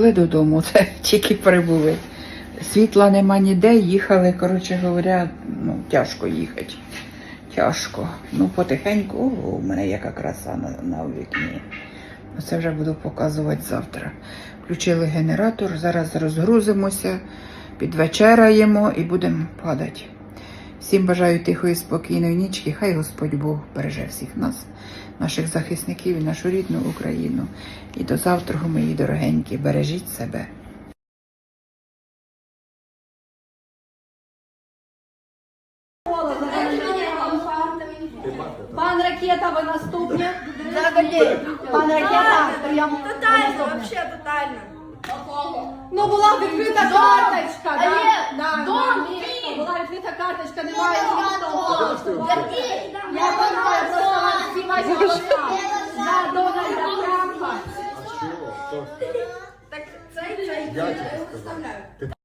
прибули додому, це тільки прибули. Світла нема ніде, їхали, коротше говоря, ну, тяжко їхати. Тяжко. Ну, потихеньку, о, у мене яка краса на, на вікні. Ну, Це вже буду показувати завтра. Включили генератор, зараз розгрузимося, підвечеряємо і будемо падати. Всім бажаю тихої, спокійної нічки. Хай Господь Бог береже всіх нас, наших захисників і нашу рідну Україну. І до завтра, мої дорогенькі, бережіть себе. Пан Ракета, ви наступні. Пан Ракета, прямо. Тотально, вообще тотально. Ну була відкрита карточка. Да, дом, да, він. Була відкрита карточка, немає? Я ваші голоса. За Дональда Трампа. Так цей, цей, Я сказав.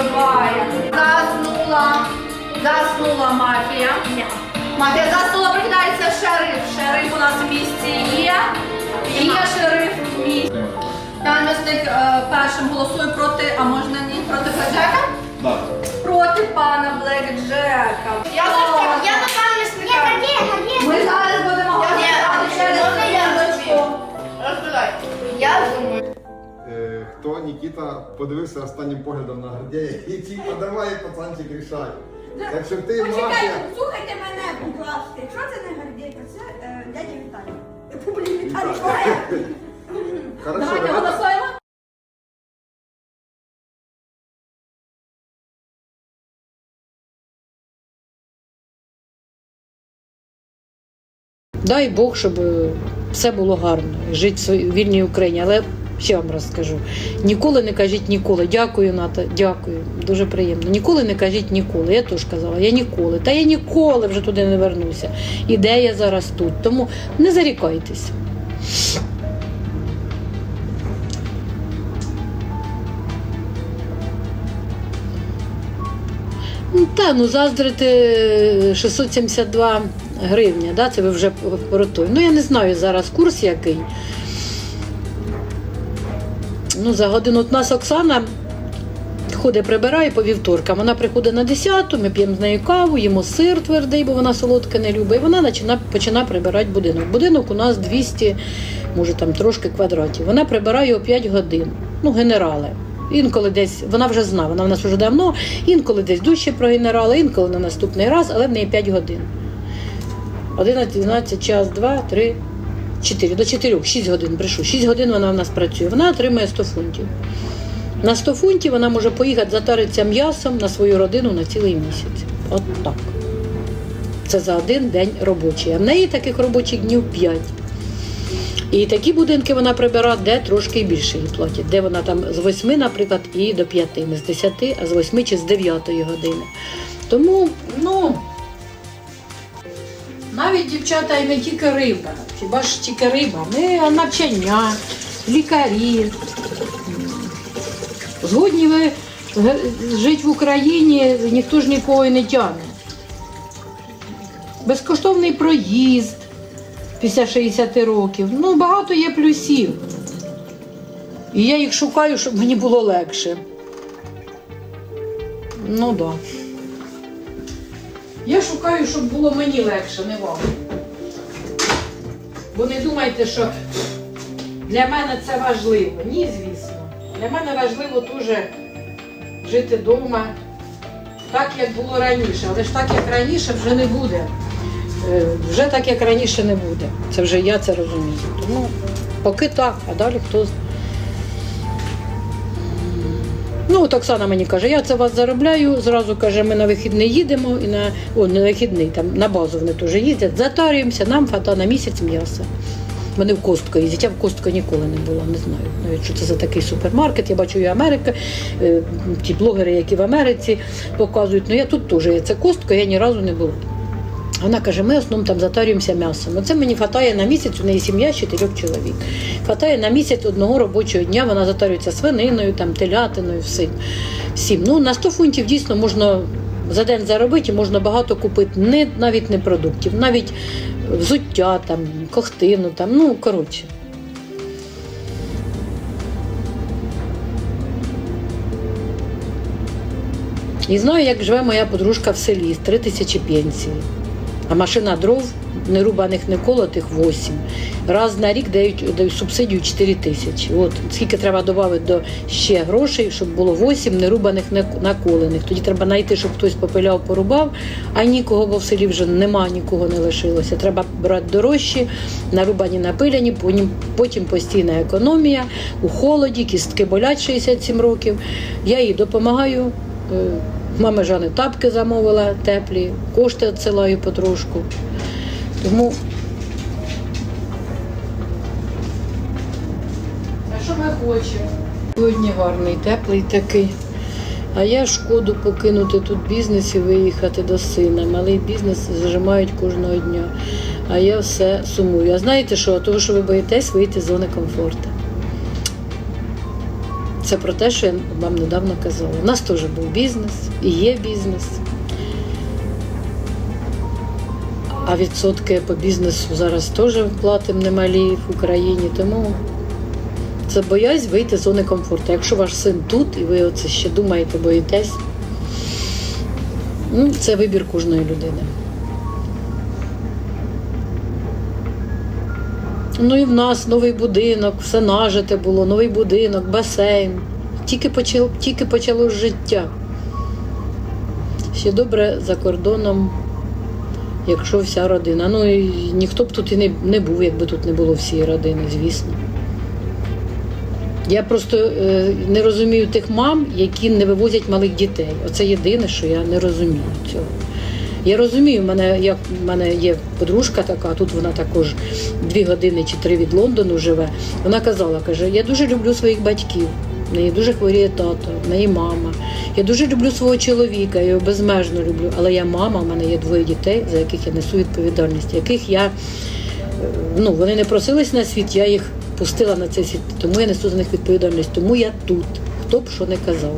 Вбиває. Заснула. Заснула мафія. Мафія заснула, прокидається шериф. Шериф у нас в місті є. Є шериф в місті. Пан Мисник е, першим голосує проти, а можна ні, проти Блекджека? Так. Проти пана Блекджека. Я я, я Нікіта подивився останнім поглядом на Гордєя і типу, давай, пацанчик, рішай. Якщо ти мафія, Почекайте, слухайте мене, будь ласка. Якщо це не Гордійка, це е, дядя Віталій. Е, Блін, Віталій, Коля. хорошо, Давайте голосуємо. Дай Бог, щоб все було гарно, і жити в своїй вільній Україні. Але ще вам раз скажу: ніколи не кажіть ніколи. Дякую, Ната, дякую. Дуже приємно. Ніколи не кажіть ніколи. Я теж казала, я ніколи. Та я ніколи вже туди не вернуся. Ідея зараз тут. Тому не зарікайтеся. Ну, Та, ну заздрити е, 672 гривня, да, це ви вже про той. Ну я не знаю зараз курс який. Ну, за годину от нас Оксана ходить, прибирає по вівторкам. Вона приходить на 10, ми п'ємо з нею каву, їмо сир твердий, бо вона солодке не любить. І вона починає, прибирати будинок. Будинок у нас 200, може там трошки квадратів. Вона прибирає о 5 годин. Ну, генерали. Інколи десь, вона вже знає, вона в нас вже давно, інколи десь дужче про генерала, інколи на наступний раз, але в неї 5 годин. 11, 12, час, 2, 3, 4, до 4, 6 годин брешу. 6 годин вона в нас працює. Вона отримує 100 фунтів. На 100 фунтів вона може поїхати затаритися м'ясом на свою родину на цілий місяць. От так. Це за один день робочий. А в неї таких робочих днів 5. І такі будинки вона прибирає, де трошки більше їй платять. Де вона там з 8, наприклад, і до 5, не з 10, а з 8 чи з 9 години. Тому, ну. Навіть дівчата і не тільки риба, хіба ж тільки риба, ми навчання, лікарі. Згодні ви жити в Україні, ніхто ж нікого не тягне. Безкоштовний проїзд після 60 років. Ну, багато є плюсів. І я їх шукаю, щоб мені було легше. Ну так. Да. Я шукаю, щоб було мені легше, не вам. Бо не думайте, що для мене це важливо. Ні, звісно. Для мене важливо дуже жити вдома так, як було раніше. Але ж так, як раніше, вже не буде. Е, Вже так, як раніше, не буде. Це вже я це розумію. Тому поки так, а далі хто. з- Ну, от Оксана мені каже, я це вас заробляю. Зразу каже, ми на вихідний їдемо і на о, не вихідний, там на базу вони теж їздять, затарюємося, нам фата на місяць м'яса. Вони в Костко їздять, я в Костко ніколи не була, не знаю навіть, що це за такий супермаркет. Я бачу і Америка, е, ті блогери, які в Америці показують. Ну я тут теж це Костко, я ні разу не була. Вона каже, ми в там затарюємося м'ясом. Оце мені хватає на місяць, у неї сім'я з чотирьох чоловік. Хватає на місяць одного робочого дня, вона затарюється свининою, там, телятиною, всім. всім. Ну, на 100 фунтів дійсно можна за день заробити можна багато купити, не, навіть не продуктів, навіть взуття, там, кохтину, там, ну, коротше. І знаю, як живе моя подружка в селі з 3 тисячі пенсії. А машина дров нерубаних, не колотих 8. Раз на рік дають, дають субсидію 4 тисячі. От скільки треба додати до ще грошей, щоб було 8 нерубаних, не наколених. Тоді треба знайти, щоб хтось попиляв, порубав, а нікого, бо в селі вже нема, нікого не лишилося. Треба брати дорожчі, нарубані, напиляні, потім- потім постійна економія, у холоді, кістки болять 67 років. Я їй допомагаю. Мама Жани тапки замовила теплі, кошти відсилаю потрошку. Тому. А що ми хочемо? Сьогодні гарний, теплий такий. А я шкоду покинути тут бізнес і виїхати до сина. Малий бізнес зажимають кожного дня. А я все сумую. А знаєте що? Того, що ви боїтесь вийти з зони комфорту. Це про те, що я вам недавно казала. У нас теж був бізнес і є бізнес. А відсотки по бізнесу зараз теж платимо немалі в Україні. Тому це боязнь вийти з зони комфорту. Якщо ваш син тут і ви оце ще думаєте, боїтесь, ну, це вибір кожної людини. Ну і в нас новий будинок, все нажите було, новий будинок, басейн. Тільки почало, тільки почало життя. Ще добре за кордоном, якщо вся родина. Ну і ніхто б тут і не, не був, якби тут не було всієї родини, звісно. Я просто е, не розумію тих мам, які не вивозять малих дітей. Оце єдине, що я не розумію цього. Я розумію, мене як в мене є подружка така, тут вона також дві години чи три від Лондону живе. Вона казала, каже, я дуже люблю своїх батьків. В неї дуже хворіє тато, в неї мама. Я дуже люблю свого чоловіка, я його безмежно люблю. Але я мама, в мене є двоє дітей, за яких я несу відповідальність, яких я е, ну вони не просились на світ, я їх пустила на цей світ, тому я несу за них відповідальність. Тому я тут. Хто б що не казав.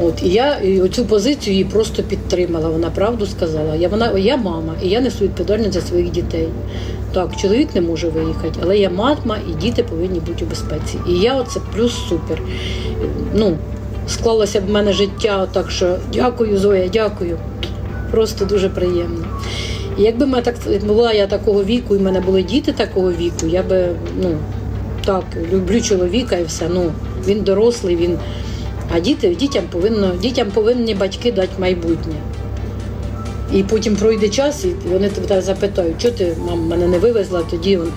От і я і оцю позицію її просто підтримала. Вона правду сказала. Я вона я мама, і я несу відповідальність за своїх дітей. Так, чоловік не може виїхати, але я мама, і діти повинні бути у безпеці. І я оце плюс супер. Ну, склалося в мене життя, так що дякую, Зоя, дякую. Просто дуже приємно. І якби мене так була я такого віку, і в мене були діти такого віку, я би ну так люблю чоловіка і все. Ну він дорослий, він. А діти, дітям повинно, дітям повинні батьки дати майбутнє. І потім пройде час, і вони тебе запитають, що ти, мам, мене не вивезла, тоді він,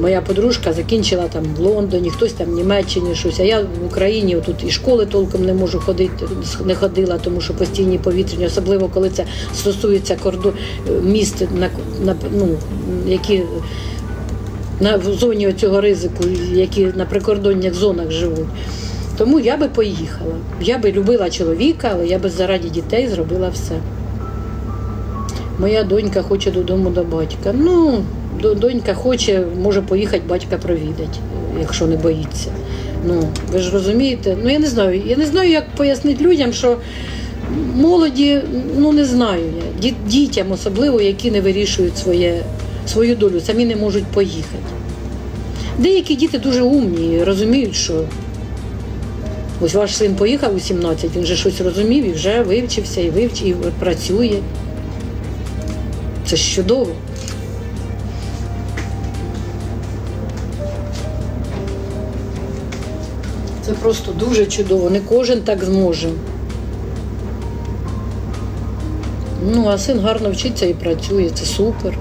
моя подружка закінчила там в Лондоні, хтось там в Німеччині щось. А я в Україні тут і школи толком не можу ходити, не ходила, тому що постійні повітряні, особливо коли це стосується кордон міст, на, на ну, які на в зоні цього ризику, які на прикордонних зонах живуть. Тому я би поїхала. Я би любила чоловіка, але я би заради дітей зробила все. Моя донька хоче додому до батька. Ну, донька хоче, може поїхати батька провідати, якщо не боїться. Ну, ви ж розумієте? Ну я не знаю. Я не знаю, як пояснити людям, що молоді, ну не знаю я. Дітям особливо, які не вирішують своє, свою долю, самі не можуть поїхати. Деякі діти дуже умні, розуміють, що ось ваш син поїхав у 17, він же щось розумів і вже вивчився, і вивчив, і працює. Це ж чудово. Це просто дуже чудово. Не кожен так зможе. Ну, а син гарно вчиться і працює, це супер.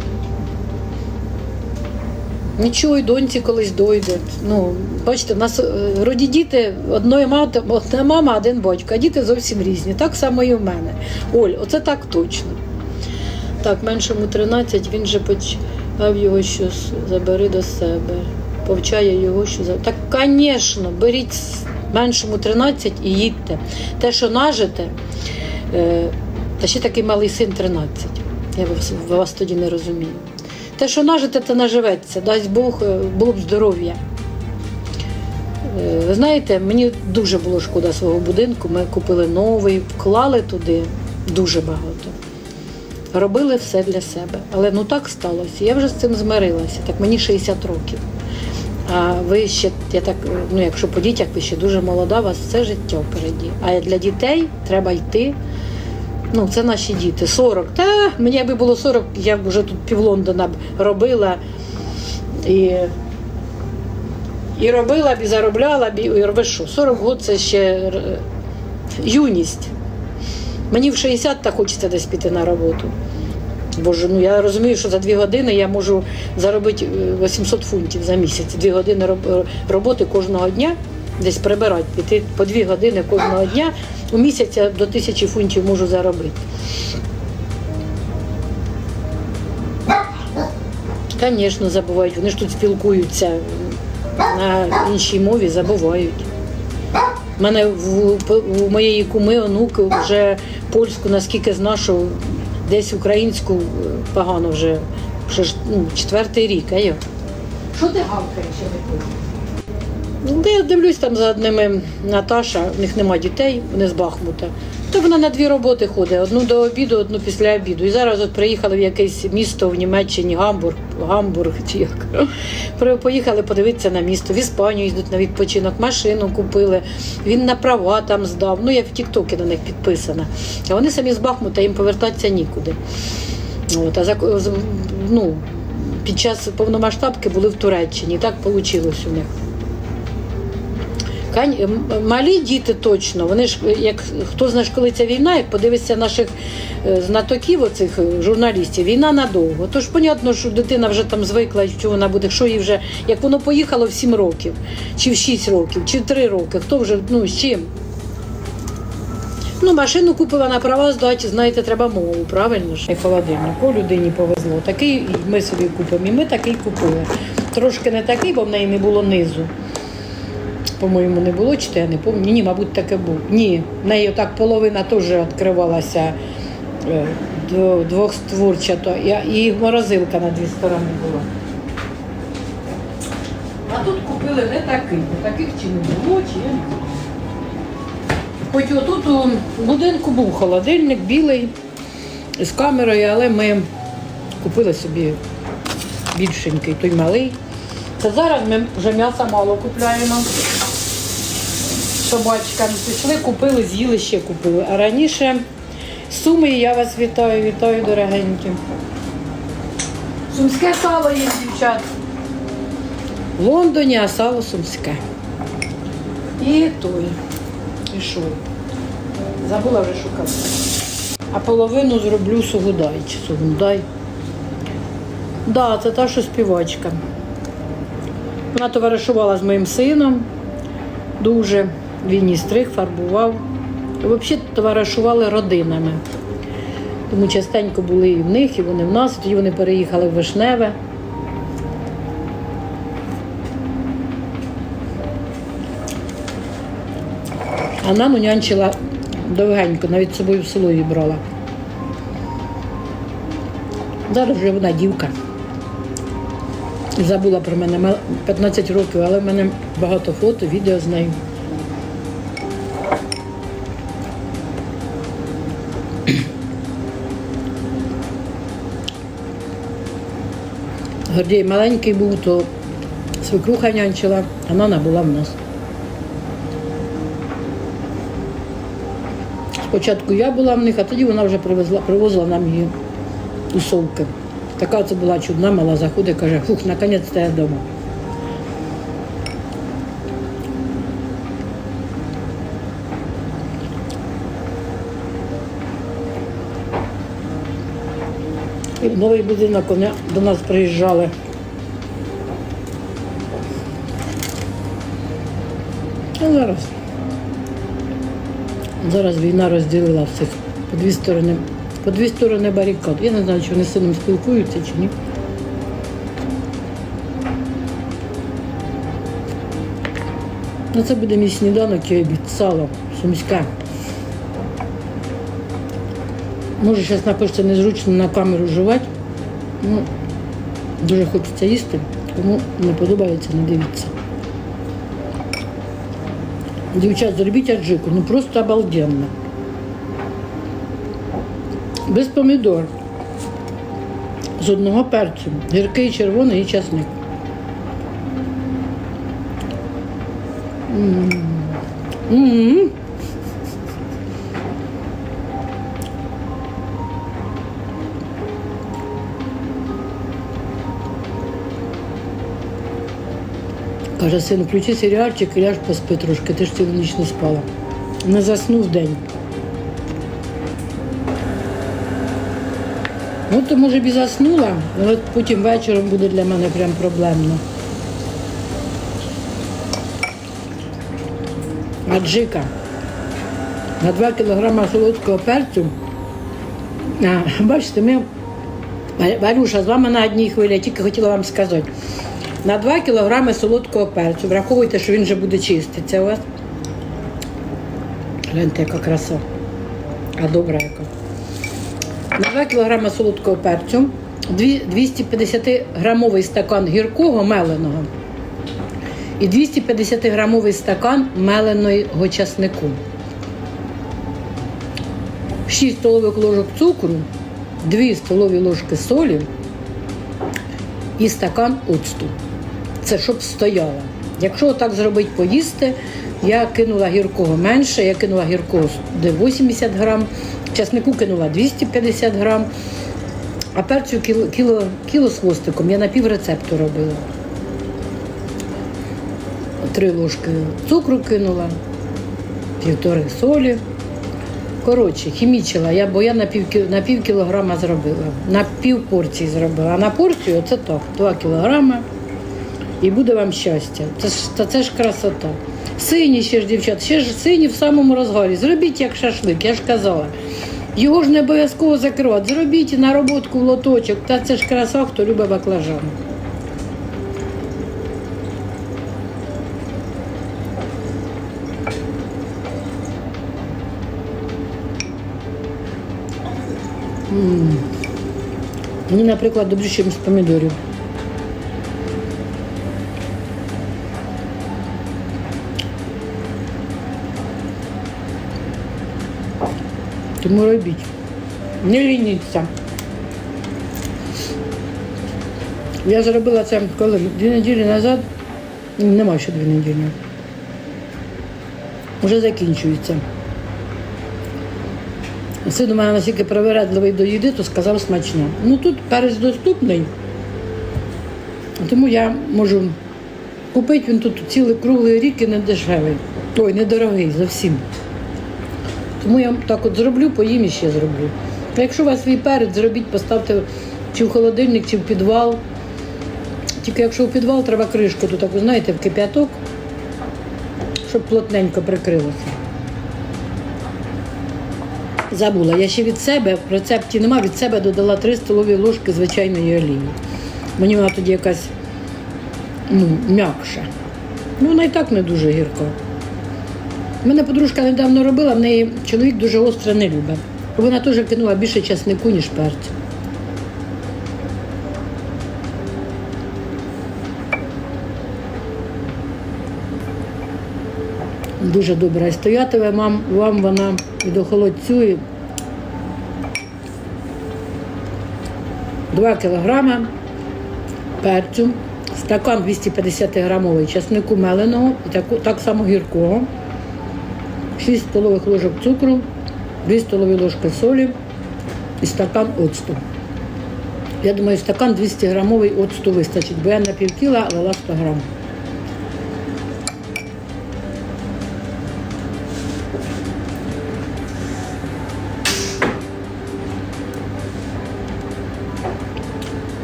Нічого, і доньці колись дойде. Ну, бачите, в нас е, роді діти одної мати, одна мама, один батько, а діти зовсім різні. Так само і в мене. Оль, оце так точно. Так, меншому 13, він же почав його щось, забери до себе. Повчає його, що за. Так, звісно, беріть меншому 13 і їдьте. Те, що нажите, е, та ще такий малий син 13. Я вас, тоді не розумію. Те, що нажите, те наживеться. Дасть Бог, е, було б здоров'я. Е, Ви знаєте, мені дуже було шкода свого будинку. Ми купили новий, вклали туди дуже багато. Робили все для себе. Але ну так сталося. Я вже з цим змирилася. Так мені 60 років. А ви ще, я так, ну якщо по дітях, ви ще дуже молода, у вас все життя впереді. А для дітей треба йти. Ну, це наші діти. 40. Та мені якби було 40, я б вже тут пів Лондона б робила. І, і робила б, і заробляла б, і що, 40 років це ще е, юність. Мені в 60 так хочеться десь піти на роботу. Бо ж ну я розумію, що за дві години я можу заробити е, 800 фунтів за місяць. Дві години роботи кожного дня, десь прибирати, піти по дві години кожного дня. У місяць до тисячі фунтів можу заробити. Звісно, забувають. Вони ж тут спілкуються на іншій мові, забувають. У мене в, у моєї куми онуки вже польську, наскільки зна, що десь українську е, погано вже, ж, ну, четвертий рік, а як? Що ти гавкаєш, я не? Ну, я дивлюсь там за одними Наташа, в них нема дітей, вони з Бахмута. То вона на дві роботи ходить: одну до обіду, одну після обіду. І зараз от приїхали в якесь місто в Німеччині, Гамбург, Гамбург чи як. Поїхали подивитися на місто. В Іспанію їздять на відпочинок, машину купили. Він на права там здав. Ну, я в Тіктокі на них підписана. А вони самі з Бахмута, їм повертатися нікуди. От, а ну, під час повномасштабки були в Туреччині. Так вийшло у них. Малі діти точно, вони ж як хто знає, коли ця війна, як подивишся наших е, знатоків, оцих е, журналістів, війна надовго. Тож понятно, що дитина вже там звикла, що вона буде, що їй вже, як воно поїхало в 7 років, чи в 6 років, чи в 3 роки, хто вже ну з чим? Ну, машину купила на права здати, знаєте, треба мову, правильно ж? І холодильник, о, людині повезло. Такий ми собі купимо, і ми такий купили. Трошки не такий, бо в неї не було низу. По-моєму, не було, чи то я не пам'ятаю. Ні, мабуть, таке був. Ні, в неї так половина теж відкривалася е, двохстворча, то і, морозилка на дві сторони була. А тут купили не такий, бо таких чи не було, чи я не. Хоч отут у будинку був холодильник білий з камерою, але ми купили собі більшенький, той малий. Це зараз ми вже м'яса мало купляємо. Собачкам пішли, купили, з'їли ще купили. А раніше суми я вас вітаю, вітаю, дорогенькі. Сумське сало є, дівчат. В Лондоні, а сало сумське. І той. І що? Забула вже шукати. А половину зроблю сугудай чи сугундай. Да, це та, що співачка. Вона товаришувала з моїм сином дуже. Він і стриг, фарбував. Взагалі товаришували родинами. Тому частенько були і в них, і вони в нас. Тоді вони переїхали в Вишневе. А нам нянчила довгенько, навіть з собою в село її брала. Зараз вже вона дівка. Забула про мене 15 років, але в мене багато фото, відео з нею. Гордій маленький був, то свекруха нянчила, а Нана була в нас. Спочатку я була в них, а тоді вона вже привезла, привозила нам її тусовки. Така це була чудна, мала заходить, каже, фух, наконець-то я вдома. Новий будинок вони до нас приїжджали. А зараз. Зараз війна розділила всіх по дві сторони, по дві сторони барикад. Я не знаю, чи вони з сином спілкуються чи ні. Ну, це буде мій сніданок і обід. Сало, сумське. Може, зараз напишеться незручно на камеру жувати. Ну, дуже хочеться їсти, кому не подобається, не дивіться. Дівчат, зробіть аджику, ну просто обалденно. Без помідор. З одного перцю. Гіркий, червоний і часник. М. М. Каже, син, включи серіальчик і ляж поспи трошки, ти ж цілу ніч не спала. Не заснув день. Ну, то може б і заснула, але потім вечором буде для мене прям проблемно. Аджика. На 2 кілограма солодкого перцю. А, бачите, ми, Валюша, з вами на одній хвилі, я тільки хотіла вам сказати. На 2 кілограми солодкого перцю. Враховуйте, що він вже буде чиститися у вас. Гляньте, яка краса. А добра яка. На 2 кілограми солодкого перцю, 250 грамовий стакан гіркого меленого і 250 грамовий стакан меленого часнику. 6 столових ложок цукру, 2 столові ложки солі і стакан оцту. Це щоб стояло. Якщо так зробити поїсти, я кинула гіркого менше, я кинула гіркого де 80 грам, часнику кинула 250 грам, а перцю кіло, кіло, кіло з хвостиком я на пів рецепту робила. Три ложки цукру кинула, півтори солі. Коротше, хімічила я, бо я на пів, на пів кілограма зробила. На пів порції зробила. А на порцію це так, 2 кілограми. І буде вам щастя. Це ж, та це ж красота. Сині ще ж, дівчат, ще ж сині в самому розгарі. Зробіть як шашлик, я ж казала. Його ж не обов'язково закривати. Зробіть нароботку в лоточок. Та це ж краса, хто любить баклажани. Мені, наприклад, добріше, з помідорів. Тому робіть. Не лініться. Я зробила це коли? Дві неділі назад. Нема ще дві неділі. Вже закінчується. Син у мене настільки привередливий до їди, то сказав смачно. Ну тут перець доступний, тому я можу купити він тут цілий круглий рік і не дешевий. Ой, недорогий зовсім. Тому я так от зроблю, поїм і ще зроблю. А якщо у вас свій перець, зробіть, поставте чи в холодильник, чи в підвал, Тільки якщо в підвал, треба кришку, то так, ви знаєте, в кип'яток, щоб плотненько прикрилося. Забула, я ще від себе, в рецепті нема, від себе додала 3 столові ложки звичайної олії. Мені вона тоді якась ну, м'якша. Ну, вона і так не дуже гірка. Мене подружка недавно робила, в неї чоловік дуже остре не любить. Вона теж кинула більше часнику, ніж перцю. Дуже добре. Стоятиме вам, вам вона і до холодцю. 2 кілограма перцю, стакан 250 грамовий часнику меленого і таку, так само гіркого, 6 столових ложок цукру, 2 столові ложки солі і стакан оцту. Я думаю, стакан 200 грамовий оцту вистачить, бо я на пів кіла лила 100 грам.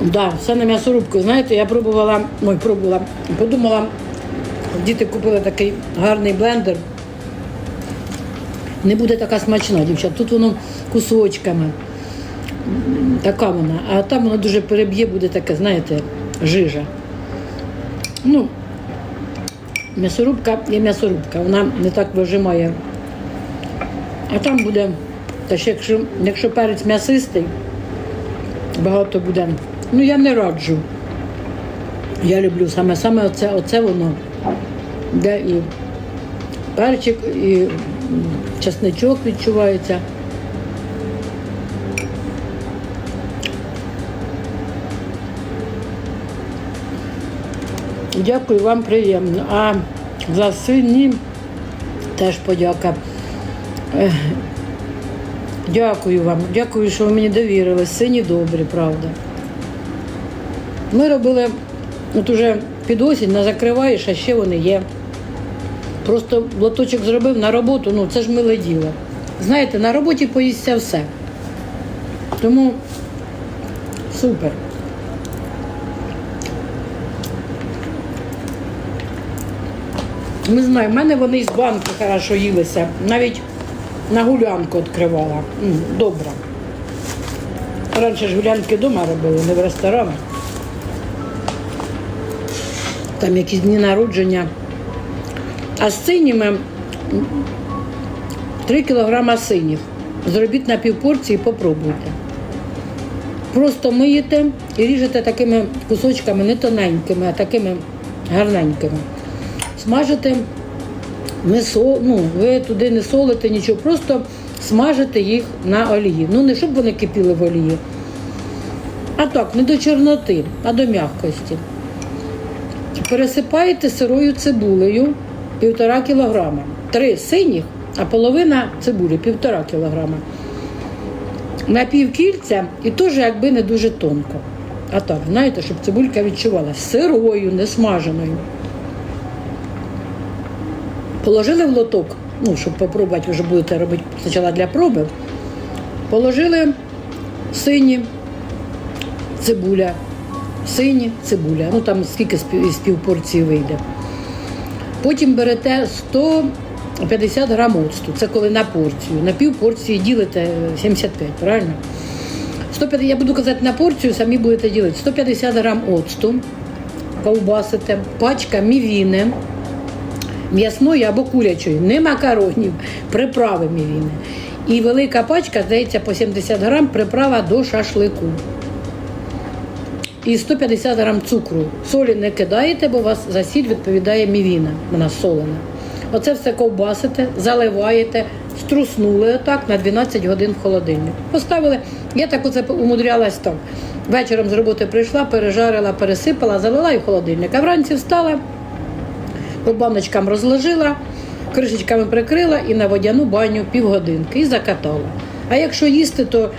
Да, все на м'ясорубку. Знаєте, я пробувала, ой, пробувала, подумала, діти купили такий гарний блендер. Не буде така смачна, дівчат. Тут воно кусочками. Така вона. А там воно дуже переб'є, буде таке, знаєте, жижа. Ну, м'ясорубка є м'ясорубка, вона не так вижимає. А там буде, та ще якщо, якщо перець м'ясистий, багато буде. Ну я не раджу. Я люблю саме саме оце, оце воно, де і перчик, і м, чесничок відчувається. Дякую вам приємно. А за сині теж подяка. Дякую вам, дякую, що ви мені довірили. Сині добрі, правда. Ми робили, от уже під осінь, не закриваєш, а ще вони є. Просто лоточок зробив на роботу, ну це ж миле діло. Знаєте, на роботі поїсться все. Тому супер. Не знаю, в мене вони з банки хорошо їлися. Навіть на гулянку відкривала. Добре. Раніше ж гулянки вдома робили, не в ресторанах. Там якісь дні народження. А з синіми 3 кілограма синів. Зробіть на півпорції, попробуйте. Просто миєте і ріжете такими кусочками, не тоненькими, а такими гарненькими. Смажите не ну, ви туди не солите нічого, просто смажите їх на олії. Ну не щоб вони кипіли в олії, а так, не до чорноти, а до м'якості. Пересипаєте сирою цибулею півтора кілограма. Три синіх, а половина цибулі півтора кілограма. На пів кільця і теж якби не дуже тонко. А так, знаєте, щоб цибулька відчувалася сирою, не смаженою. Положили в лоток, ну, щоб попробувати, вже будете робити спочатку для проби. Положили сині цибуля, сині цибуля. Ну там скільки з пів- із півпорції вийде. Потім берете 150 грам оцту. Це коли на порцію. На пів порції ділите 75, правильно? 150, я буду казати на порцію, самі будете ділити. 150 грам оцту, ковбасите, пачка мівіни, м'ясної або курячої, не макаронів, приправи мівіни. І велика пачка, здається, по 70 грам приправа до шашлику. І 150 грам цукру. Солі не кидаєте, бо у вас за сіль відповідає мівіна, вона солена. Оце все ковбасите, заливаєте, струснули отак на 12 годин в холодильник. Поставили, я так оце умудрялась так. Вечором з роботи прийшла, пережарила, пересипала, залила і в холодильник. А вранці встала, по баночкам розложила, кришечками прикрила і на водяну баню півгодинки і закатала. А якщо їсти, то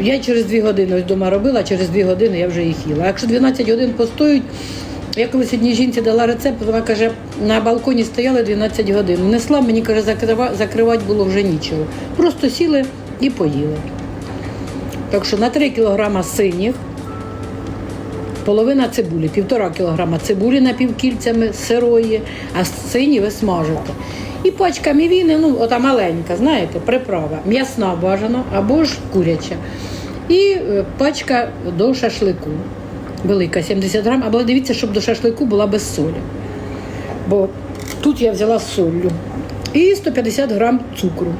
я через дві години ось вдома робила, через дві години я вже їх їла. А якщо 12 годин постоють, я колись одній жінці дала рецепт, вона каже, на балконі стояли 12 годин. Несла, мені каже, закривати було вже нічого. Просто сіли і поїли. Так що на 3 кілограма синіх половина цибулі, півтора кілограма цибулі напівкільцями сирої, а сині ви смажите. І пачка мівіни, ну ота маленька, знаєте, приправа, м'ясна бажано або ж куряча. І е, пачка до шашлику. Велика, 70 грам, але дивіться, щоб до шашлику була без солі. Бо тут я взяла з солью. І 150 грам цукру.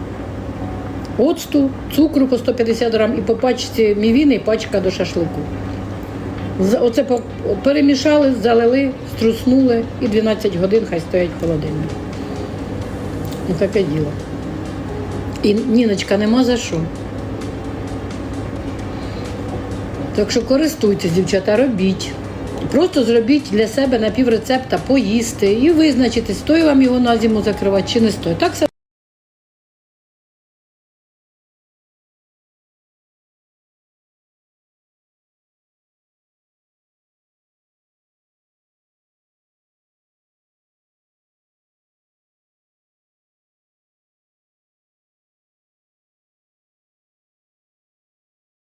Оцту, цукру по 150 грам і по пачці мівіни і пачка до шашлику. Оце перемішали, залили, струснули і 12 годин хай стоять в. Ну таке діло. І Ніночка, нема за що. Так що користуйтесь, дівчата, робіть. Просто зробіть для себе напіврецепта, поїсти і визначити, стоїть вам його на зиму закривати чи не стоїть. Так